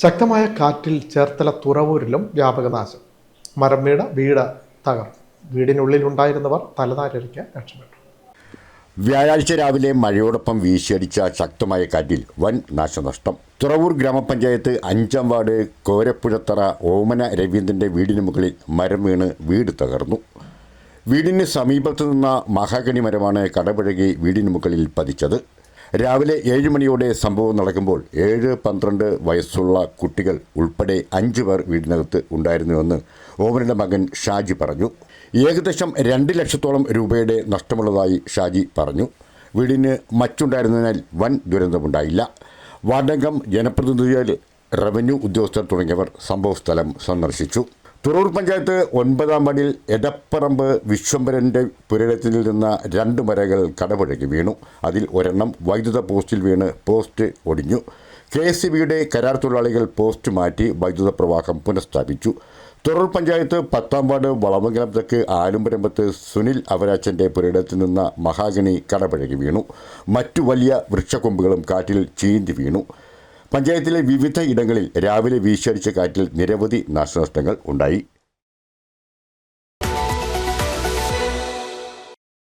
ശക്തമായ കാറ്റിൽ ചേർത്തല തുറവൂരിലും വ്യാപക നാശം മരം വീട് വീട് തകർന്നു. വീടിനുള്ളിലുണ്ടായിരുന്നവർ തലനാരിക്ക് രക്ഷപ്പെട്ടു. വ്യാഴാഴ്ച രാവിലെ മഴയോടൊപ്പം വീശിയടിച്ച ശക്തമായ കാറ്റിൽ വൻ നാശനഷ്ടം. തുറവൂർ ഗ്രാമപഞ്ചായത്ത് അഞ്ചാം വാർഡ് കോരപ്പുഴത്തറ ഓമന രവീന്ദ്രന്റെ വീടിന് മുകളിൽ മരം വീണ് വീട് തകർന്നു. വീടിന് സമീപത്തു നിന്ന മഹാഗണി മരമാണ് കടപുഴകി വീടിന് മുകളിൽ പതിച്ചത്. രാവിലെ ഏഴ് മണിയോടെ സംഭവം നടക്കുമ്പോൾ ഏഴ് പന്ത്രണ്ട് വയസ്സുള്ള കുട്ടികൾ ഉൾപ്പെടെ അഞ്ചു പേർ വീടിനകത്ത് ഉണ്ടായിരുന്നുവെന്ന് ഓമനയുടെ മകൻ ഷാജി പറഞ്ഞു. ഏകദേശം രണ്ട് ലക്ഷത്തോളം രൂപയുടെ നഷ്ടമുള്ളതായി ഷാജി പറഞ്ഞു. വീടിന് മച്ചുണ്ടായിരുന്നതിനാൽ വൻ ദുരന്തമുണ്ടായില്ല. വാർഡംഗം ജനപ്രതിനിധികൾ റവന്യൂ ഉദ്യോഗസ്ഥർ തുടങ്ങിയവർ സംഭവസ്ഥലം സന്ദർശിച്ചു. തുറൂർ പഞ്ചായത്ത് ഒൻപതാം മണിൽ എടപ്പറമ്പ് വിശ്വംഭരന്റെ പുരയിടത്തിൽ നിന്ന രണ്ട് മരകൾ കടപുഴകി വീണു. അതിൽ ഒരെണ്ണം വൈദ്യുത പോസ്റ്റിൽ വീണ് പോസ്റ്റ് ഒടിഞ്ഞു. കെ എസ് സി ബിയുടെ കരാർ തൊഴിലാളികൾ പോസ്റ്റ് മാറ്റി വൈദ്യുത പ്രവാഹം പുനഃസ്ഥാപിച്ചു. തുറൂർ പഞ്ചായത്ത് പത്താം വാർഡ് വളമംഗലം തെക്ക് ആലുംപരമ്പത്ത് സുനിൽ അവരാച്ചന്റെ പുരയിടത്തിൽ നിന്ന മഹാഗണി കടപഴകി വീണു. മറ്റു വലിയ വൃക്ഷക്കൊമ്പുകളും കാറ്റിൽ ചീന്തി വീണു. പഞ്ചായത്തിലെ വിവിധ ഇടങ്ങളിൽ രാവിലെ വീശടിച്ച കാറ്റിൽ നിരവധി നാശനഷ്ടങ്ങൾ ഉണ്ടായി.